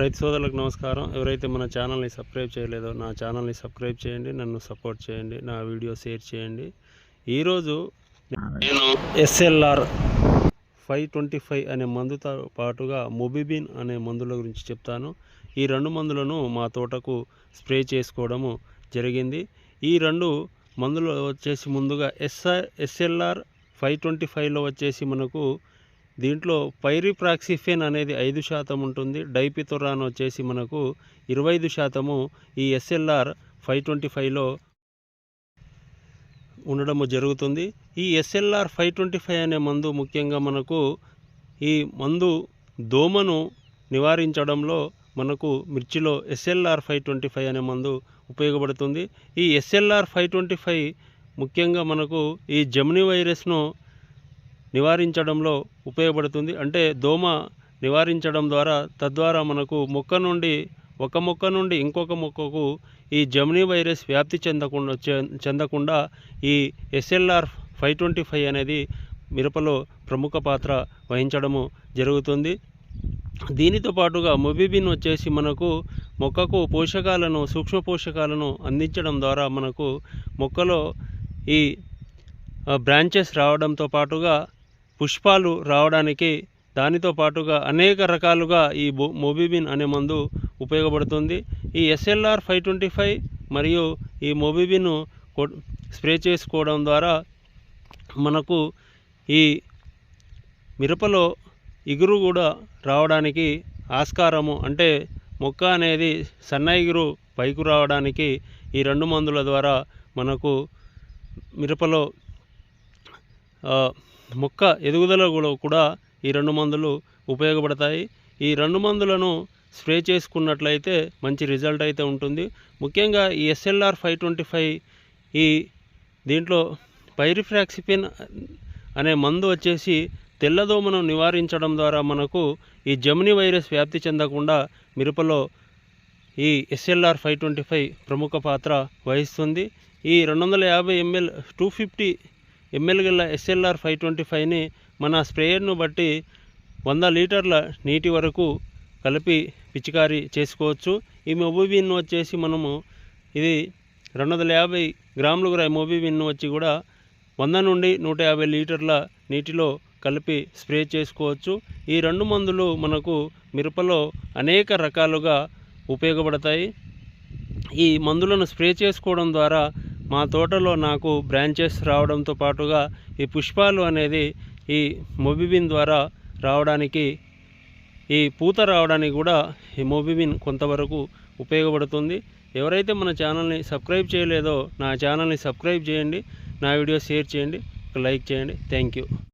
రైతు సోదరులకు నమస్కారం. ఎవరైతే మన ఛానల్ని సబ్స్క్రైబ్ చేయలేదో నా ఛానల్ని సబ్స్క్రైబ్ చేయండి నన్ను సపోర్ట్ చేయండి నా వీడియో షేర్ చేయండి. ఈరోజు నేను ఎస్ఎల్ఆర్ ఫైవ్ ట్వంటీ ఫైవ్ అనే మందుతో పాటుగా మొబిబిన్ అనే మందుల గురించి చెప్తాను. ఈ రెండు మందులను మా తోటకు స్ప్రే చేసుకోవడము జరిగింది. ఈ రెండు మందులు వచ్చేసి ముందుగా ఎస్ఆర్ ఎస్ఎల్ఆర్ ఫైవ్ ట్వంటీ ఫైవ్లో వచ్చేసి మనకు దీంట్లో పైరిప్రాక్సిఫెన్ అనేది ఐదు శాతం ఉంటుంది డైపితొరాన్ వచ్చేసి మనకు ఇరవై ఐదు శాతము. ఈ ఎస్ఎల్ఆర్ ఫైవ్ ట్వంటీ ఫైవ్లో ఉండడము జరుగుతుంది. ఈ ఎస్ఎల్ఆర్ ఫైవ్ ట్వంటీ ఫైవ్ అనే మందు ముఖ్యంగా మనకు ఈ మందు దోమను నివారించడంలో మనకు మిర్చిలో ఎస్ఎల్ఆర్ ఫైవ్ ట్వంటీ ఫైవ్ అనే మందు ఉపయోగపడుతుంది. ఈ ఎస్ఎల్ఆర్ ఫైవ్ ట్వంటీ ఫైవ్ ముఖ్యంగా మనకు ఈ జమ్ని వైరస్ను నివారించడంలో ఉపయోగపడుతుంది. అంటే దోమ నివారించడం ద్వారా తద్వారా మనకు మొక్క నుండి ఒక మొక్క నుండి ఇంకొక మొక్కకు ఈ జమ్నీ వైరస్ వ్యాప్తి చెందకుండా చె- చెందకుండా ఈ ఎస్ఎల్ఆర్ ఫైవ్ ట్వంటీ ఫైవ్ అనేది మిరపలో ప్రముఖ పాత్ర వహించడము జరుగుతుంది. దీనితో పాటుగా మొబిబిన్ వచ్చేసి మనకు మొక్కకు పోషకాలను సూక్ష్మ పోషకాలను అందించడం ద్వారా మనకు మొక్కలో ఈ బ్రాంచెస్ రావడంతో పాటుగా పుష్పాలు రావడానికి దానితో పాటుగా అనేక రకాలుగా ఈ మోబిబిన్ అనే మందు ఉపయోగపడుతుంది. ఈ ఎస్ఎల్ఆర్ ఫైవ్ ట్వంటీ ఫైవ్ మరియు ఈ మోబిబిన్ స్ప్రే చేసుకోవడం ద్వారా మనకు ఈ మిరపలో ఇగురు కూడా రావడానికి ఆస్కారము. అంటే మొక్క అనేది సన్న ఇగురు పైకి రావడానికి ఈ రెండు మందుల ద్వారా మనకు మిరపలో మొక్క ఎదుగుదల కూడా కూడా ఈ రెండు మందులు ఉపయోగపడతాయి. ఈ రెండు మందులను స్ప్రే చేసుకున్నట్లయితే మంచి రిజల్ట్ అయితే ఉంటుంది. ముఖ్యంగా ఈ ఎస్ఎల్ఆర్ ఫైవ్ ట్వంటీ ఫైవ్ ఈ దీంట్లో పైరిఫ్రాక్సిపిన్ అనే మందు వచ్చేసి తెల్లదోమను నివారించడం ద్వారా మనకు ఈ జమ్ని వైరస్ వ్యాప్తి చెందకుండా మిరపలో ఈ ఎస్ఎల్ఆర్ ఫైవ్ ట్వంటీ ఫైవ్ ప్రముఖ పాత్ర వహిస్తుంది. ఈ రెండు వందల యాభై ML two fifty ML SLR five twenty ఫైవ్ని మన స్ప్రేయర్ను బట్టి వంద లీటర్ల నీటి వరకు కలిపి పిచికారీ చేసుకోవచ్చు. ఈ మొబిబిన్ వచ్చేసి మనము ఇది రెండు వందల యాభై గ్రాములు కూడా మొబిబిన్ వచ్చి కూడా వంద నుండి నూట యాభై లీటర్ల నీటిలో కలిపి స్ప్రే చేసుకోవచ్చు. ఈ రెండు మందులు మనకు మిరపలో అనేక రకాలుగా ఉపయోగపడతాయి. ఈ మందులను స్ప్రే చేసుకోవడం ద్వారా మా తోటలో నాకు బ్రాంచెస్ రావడంతో పాటుగా ఈ పుష్పాలు అనేది ఈ మొబిబిన్ ద్వారా రావడానికి ఈ పూత రావడానికి కూడా ఈ మొబిబిన్ కొంతవరకు ఉపయోగపడుతుంది. ఎవరైతే మన ఛానల్ని సబ్స్క్రైబ్ చేయలేదో నా ఛానల్ని సబ్స్క్రైబ్ చేయండి నా వీడియో షేర్ చేయండి లైక్ చేయండి. Thank you.